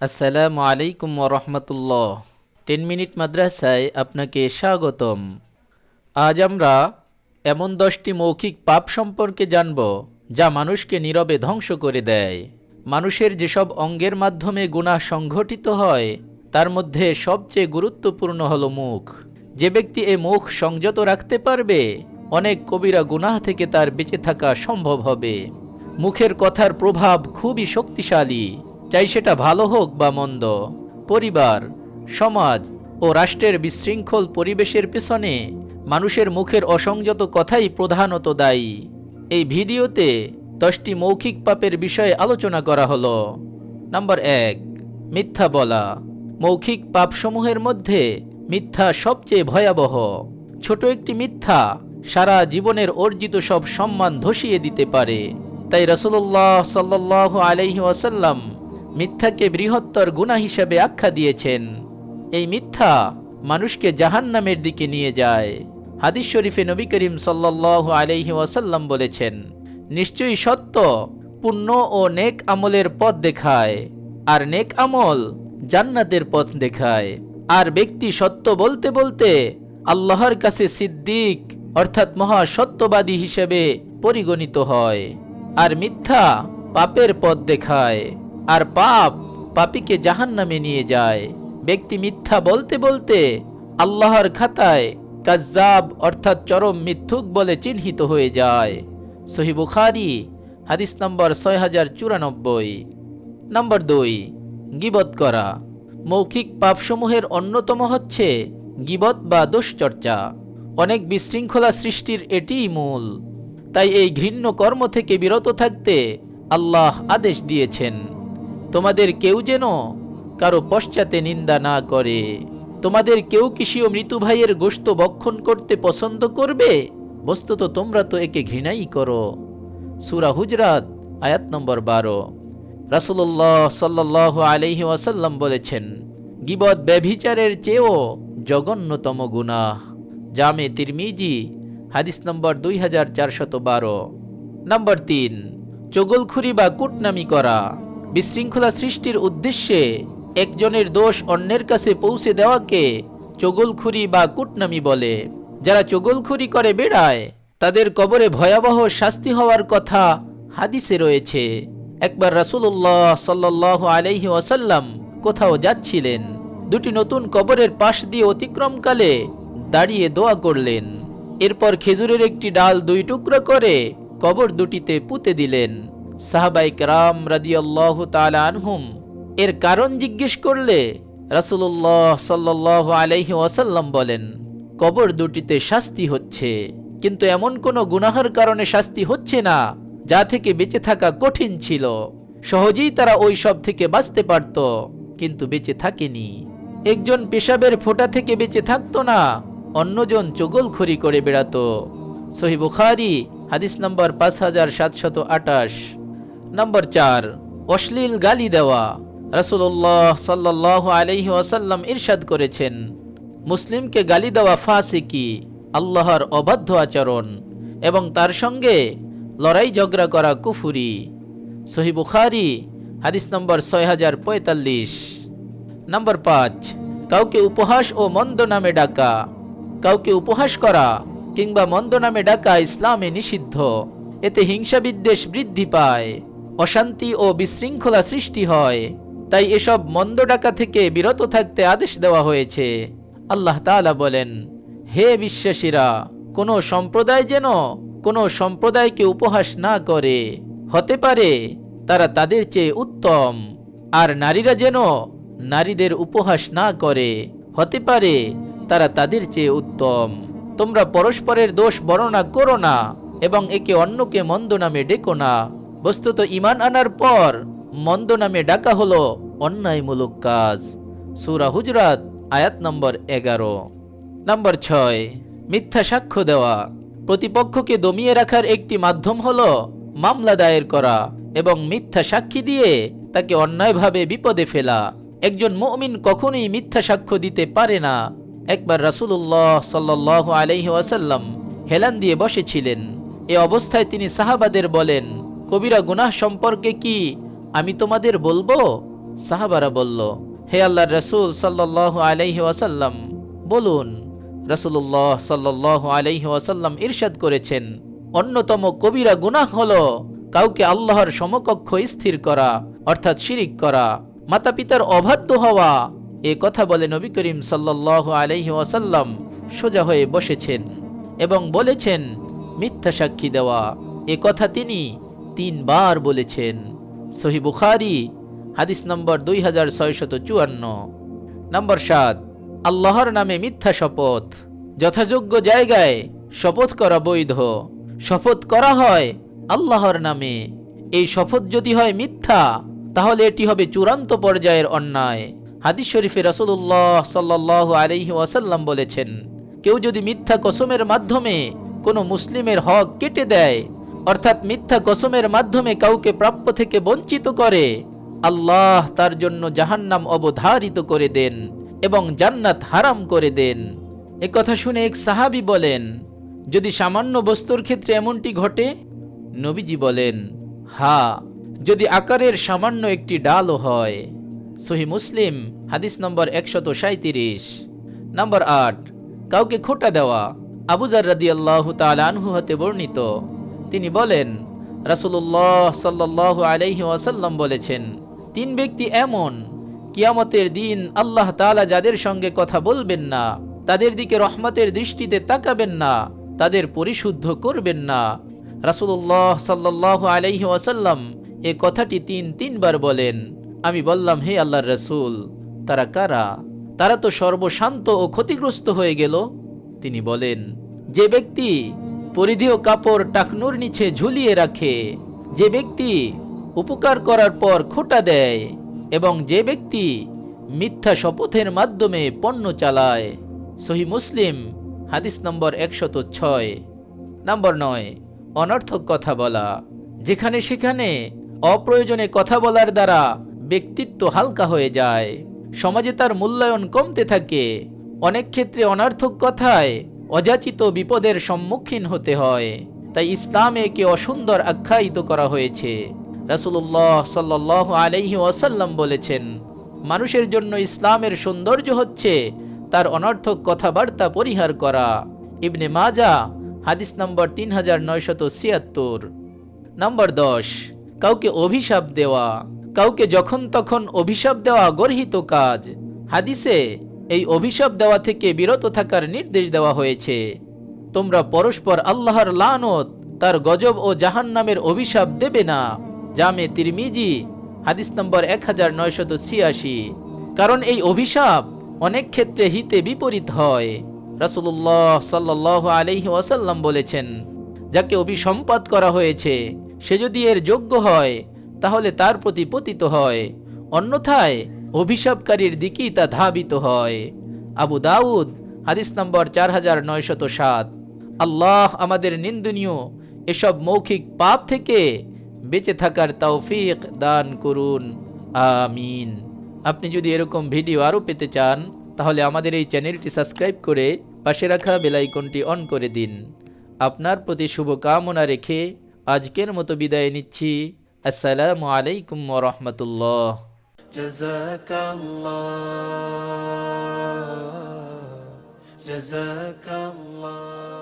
আসসালামু আলাইকুম রহমতুল্লাহ। Ten minute মাদ্রাসায় আপনাকে স্বাগতম। আজ আমরা এমন দশটি মৌখিক পাপ সম্পর্কে জানব, যা মানুষকে নীরবে ধ্বংস করে দেয়। মানুষের যেসব অঙ্গের মাধ্যমে গুনাহ সংঘটিত হয়, তার মধ্যে সবচেয়ে গুরুত্বপূর্ণ হল মুখ। যে ব্যক্তি এ মুখ সংযত রাখতে পারবে, অনেক কবিরা গুনাহ থেকে তার বেঁচে থাকা সম্ভব হবে। মুখের কথার প্রভাব খুবই শক্তিশালী। চাই সেটা ভালো হোক বা মন্দ। পরিবার, সমাজ ও রাষ্ট্রের বিশৃঙ্খল পরিবেশের পেছনে মানুষের মুখের অসংযত কথাই প্রধানত দায়ী। এই ভিডিওতে দশটি মৌখিক পাপের বিষয়ে আলোচনা করা হলো। নাম্বার এক, মিথ্যা বলা। মৌখিক পাপসমূহের মধ্যে মিথ্যা সবচেয়ে ভয়াবহ। ছোট একটি মিথ্যা সারা জীবনের অর্জিত সব সম্মান ধসিয়ে দিতে পারে। তাই রসুল্লাহ সাল্লাহ আলহি ওয়াসাল্লাম মিথ্যাকে বৃহত্তর গুণা হিসেবে আখ্যা দিয়েছেন। এই মিথ্যা মানুষকে জাহান্নামের দিকে নিয়ে যায়। হাদিস শরীফে নবী করিম সাল্লাহ আলহি ওয়াসাল্লাম বলেছেন, নিশ্চয়ই সত্য, পুণ্য ও নেক আমলের পথ দেখায়, আর নেক আমল জান্নাতের পথ দেখায়। আর ব্যক্তি সত্য বলতে বলতে আল্লাহর কাছে সিদ্দিক, অর্থাৎ মহা সত্যবাদী হিসেবে পরিগণিত হয়। আর মিথ্যা পাপের পথ দেখায়। আর পাপ পাপীকে জাহান্নামে নিয়ে যায়। ব্যক্তি মিথ্যা বলতে বলতে আল্লাহর খাতায় কাজ্জাব অর্থাৎ চরম মিথ্যুক বলে চিহ্নিত হয়ে যায়। সহি বুখারি, হাদিস নম্বর ছয় হাজার চুরানব্বই। নম্বর দুই, গিবত করা। মৌখিক পাপসমূহের অন্যতম হচ্ছে গিবত বা দুশ্চর্চা। অনেক বিশৃঙ্খলা সৃষ্টির এটিই মূল। তাই এই ঘৃণ্য কর্ম থেকে বিরত থাকতে আল্লাহ আদেশ দিয়েছেন। তোমাদের কেউ যেন কারও পশ্চাতে নিন্দা না করে। তোমাদের কেউ কিসিও মৃত্যু ভাইয়ের গোস্ত বক্ষণ করতে পছন্দ করবে? বস্তুত তোমরা তো একে ঘৃণাই করো। সুরা হুজরাত, আয়াত নম্বর বারো। রাসুল্লাহ সাল্লাহ আলহি ওয়াসাল্লাম বলেছেন, গিবত ব্যভিচারের চেয়েও জঘন্যতম গুনাহ। জামে তিরমিজি, হাদিস নম্বর দুই হাজার চারশত বারো। নম্বর তিন, চগলখুরি বা কুটনামি করা। বিশৃঙ্খলা সৃষ্টির উদ্দেশ্যে একজনের দোষ অন্যের কাছে পৌঁছে দেওয়াকে চগলখুরি বা কুটনামি বলে। যারা চগলখুরি করে বেড়ায়, তাদের কবরে ভয়াবহ শাস্তি হওয়ার কথা হাদিসে রয়েছে। একবার রাসুল্লাহ সাল্লাহ আলহি ওয়াসাল্লাম কোথাও যাচ্ছিলেন, দুটি নতুন কবরের পাশ দিয়ে অতিক্রমকালে দাঁড়িয়ে দোয়া করলেন। এরপর খেজুরের একটি ডাল দুই টুকরো করে কবর দুটিতে পুঁতে দিলেন। সাহাবাইক রাম রাদিয়াল্লাহ আনহুম এর কারণ জিজ্ঞেস করলে রাসুল্লাহ সাল্লাহ আলাইহি ওয়াসাল্লাম বলেন, কবর দুটিতে শাস্তি হচ্ছে, কিন্তু এমন কোনো গুনাহার কারণে শাস্তি হচ্ছে না, যা থেকে বেঁচে থাকা কঠিন ছিল। সহজেই তারা ওই সব থেকে বাঁচতে পারত, কিন্তু বেঁচে থাকেনি। একজন পেশাবের ফোঁটা থেকে বেঁচে থাকতো না, অন্যজন চগলখড়ি করে বেড়াতো। সহি বুখারি, হাদিস নম্বর পাঁচ হাজার সাতশত আটাশ নম্বর চার, অশ্লীল গালি দেওয়া। রাসুল্লাহ সাল্লাহ আলহি ওয়াসাল্লাম ইরশাদ করেছেন, মুসলিমকে গালি দেওয়া ফাসিকি, আল্লাহর অবাধ্য আচরণ এবং তার সঙ্গে লড়াই ঝগড়া করা কুফুরি। সহি বুখারি, হাদিস নম্বর ছয় হাজার পঁয়তাল্লিশ। নম্বর পাঁচ, কাউকে উপহাস ও মন্দ নামে ডাকা, কাউকে উপহাস করা কিংবা মন্দ নামে ডাকা ইসলামে নিষিদ্ধ, এতে হিংসা বিদ্বেষ বৃদ্ধি পায়। অশান্তি ও বিশৃঙ্খলা সৃষ্টি হয়। তাই এসব মন্দ ডাকা থেকে বিরত থাকতে আদেশ দেওয়া হয়েছে। আল্লাহ তাআলা বলেন, হে বিশ্বাসীরা, কোনো সম্প্রদায় যেন কোনো সম্প্রদায়কে উপহাস না করে। হতে পারে তারা তাদের চেয়ে উত্তম, আর নারীরা যেন নারীদের উপহাস না করে। হতে পারে তারা তাদের চেয়ে উত্তম। তোমরা পরস্পরের দোষ বর্ণনা করো না এবং একে অন্যকে মন্দ নামে ডেকো না। বস্তুত ইমান আনার পর মন্দ নামে ডাকা হলো অন্যায়মূলক কাজ। সুরা হুজরাত, আয়াত নম্বর এগারো। নম্বর ছয়, মিথ্যা সাক্ষ্য দেওয়া। প্রতিপক্ষকে দমিয়ে রাখার একটি মাধ্যম হলো মামলা দায়ের করা এবং মিথ্যা সাক্ষী দিয়ে তাকে অন্যায়ভাবে বিপদে ফেলা। একজন মুমিন কখনই মিথ্যা সাক্ষ্য দিতে পারে না। একবার রাসূলুল্লাহ সাল্লাহ আলহি ওয়াসাল্লাম হেলান দিয়ে বসেছিলেন। এ অবস্থায় তিনি সাহাবাদের বলেন কবিরা গুনাহ সম্পর্কে কি আমি তোমাদের বলব? সাহাবারা বলল, হে আল্লাহর রসুল সাল্লাহ আলাইহি ওয়াসাল্লাম, বলুন। রসুল্লাহ সাল্লাহ আলাইহি ওয়াসাল্লাম ইরশাদ করেছেন, অন্যতম কবিরা গুনাহ হল কাউকে আল্লাহর সমকক্ষ স্থির করা, অর্থাৎ শিরিক করা মাতা পিতার অবাধ্য হওয়া। এ কথা বলে নবী করিম সাল্লাহ আলাইহি ওয়াসাল্লাম সোজা হয়ে বসেছেন এবং বলেছেন, মিথ্যা সাক্ষী দেওয়া। এ কথা তিনি তিনবার বলেছেন। সহি বুখারি, হাদিস নম্বর দুই হাজার ছয়শত চুয়ান্ন। নম্বর সাত, আল্লাহর নামে মিথ্যা শপথ। যথাযোগ্য জায়গায় শপথ করা বৈধ। শপথ করা হয় আল্লাহর নামে। এই শপথ যদি হয় মিথ্যা, তাহলে এটি হবে চূড়ান্ত পর্যায়ের অন্যায়। হাদিস শরীফে রাসূলুল্লাহ সাল্লাহ আলাইহি ওয়াসাল্লাম বলেছেন, কেউ যদি মিথ্যা কসমের মাধ্যমে কোনো মুসলিমের হক কেটে দেয় অর্থাৎ মিথ্যা কসমের মাধ্যমে কাউকে প্রাপ্য থেকে বঞ্চিত করে। আল্লাহ তার জন্য জাহান্নাম অবধারিত করে দেন এবং জান্নাত হারাম করে দেন। এ কথা শুনে এক সাহাবী বলেন, যদি সামান্য বস্তুর ক্ষেত্রে এমনটি ঘটে? নবীজি বলেন, হা, যদি আকারের সামান্য একটি ডালও হয়। সহি মুসলিম, হাদিস নম্বর একশত সাঁত্রিশ নম্বর আট, কাউকে খোটা দেওয়া। আবুজার রাদি আল্লাহ আনহু হতে বর্ণিত তিনি বলেন রাসুল্লাহ সাল্লাহ আলাইহি ওয়াসাল্লাম বলেছেন, তিন ব্যক্তি এমন, কিয়ামতের দিন আল্লাহ তাআলা যাদের সঙ্গে কথা বলবেন না, তাদের দিকে রহমতের দৃষ্টিতে তাকাবেন না, তাদের পরিশুদ্ধ করবেন না। রাসুল্লাহ সাল্লাহ আলাইহি ওয়াসাল্লাম এ কথাটি তিন তিনবার বলেন। আমি বললাম, হে আল্লাহর রসুল, তারা কারা? তারা তো সর্বশান্ত ও ক্ষতিগ্রস্ত হয়ে গেল। তিনি বলেন, যে ব্যক্তি পরিধেয় কাপড় টাকনুর নিচে ঝুলিয়ে রাখে। যে ব্যক্তি উপকার করার পর খোটা দেয় এবং যে ব্যক্তি মিথ্যা শপথের মাধ্যমে পণ্য চালায়। সহি মুসলিম, হাদিস নম্বর একশত ছয়, নম্বর নয়, অনর্থক কথা বলা। যেখানে সেখানে অপ্রয়োজনে কথা বলার দ্বারা ব্যক্তিত্ব হালকা হয়ে যায়। সমাজে তার মূল্যায়ন কমতে থাকে। অনেক ক্ষেত্রে অনার্থক কথায় অযাচিত বিপদের সম্মুখীন হতে হয়। তাই ইসলামে একে অসুন্দর আখ্যায়িত করা হয়েছে। রাসুল্লাহ সাল্লাহ আলাইহি ওয়াসাল্লাম বলেছেন, মানুষের জন্য ইসলামের সৌন্দর্য হচ্ছে তার অনর্থক কথাবার্তা পরিহার করা। ইবনে মাজা হাদিস নম্বর তিন হাজার নয়শত ছিয়াত্তর। নম্বর দশ, কাউকে অভিশাপ দেওয়া। কাউকে যখন তখন অভিশাপ দেওয়া গর্হিত কাজ। হাদিসে এই অভিশাপ দেওয়া থেকে বিরত থাকার নির্দেশ দেওয়া হয়েছে। তোমরা পরস্পর আল্লাহর লানত, তার গজব ও জাহান্নামের অভিশাপ দেবে না। জামে তিরমিজি, হাদিস নম্বর এক হাজার ছিয়াশি। কারণ এই অভিশাপ অনেক ক্ষেত্রে হিতে বিপরীত হয়। রাসুল্লাহ সাল্লাহ আলহি ওয়াসাল্লাম বলেছেন, যাকে অভিসম্পাদ করা হয়েছে, সে যদি এর যোগ্য হয়, তাহলে তার প্রতি পতিত হয়। অন্যথায় অভিশাপকারীর দিকেই তা ধাবিত হয়। আবু দাউদ, হাদিস নম্বর চার হাজার নয়শত সাত। আল্লাহ আমাদের নিন্দনীয়, এসব মৌখিক পাপ থেকে বেঁচে থাকার তৌফিক দান করুন। আমিন। আপনি যদি এরকম ভিডিও আরও পেতে চান, তাহলে আমাদের এই চ্যানেলটি সাবস্ক্রাইব করে পাশে রাখা বেলাইকনটি অন করে দিন। আপনার প্রতি শুভকামনা রেখে আজকের মতো বিদায় নিচ্ছি। আসসালামু আলাইকুম রহমতুল্লাহ। جزاك الله جزاك الله.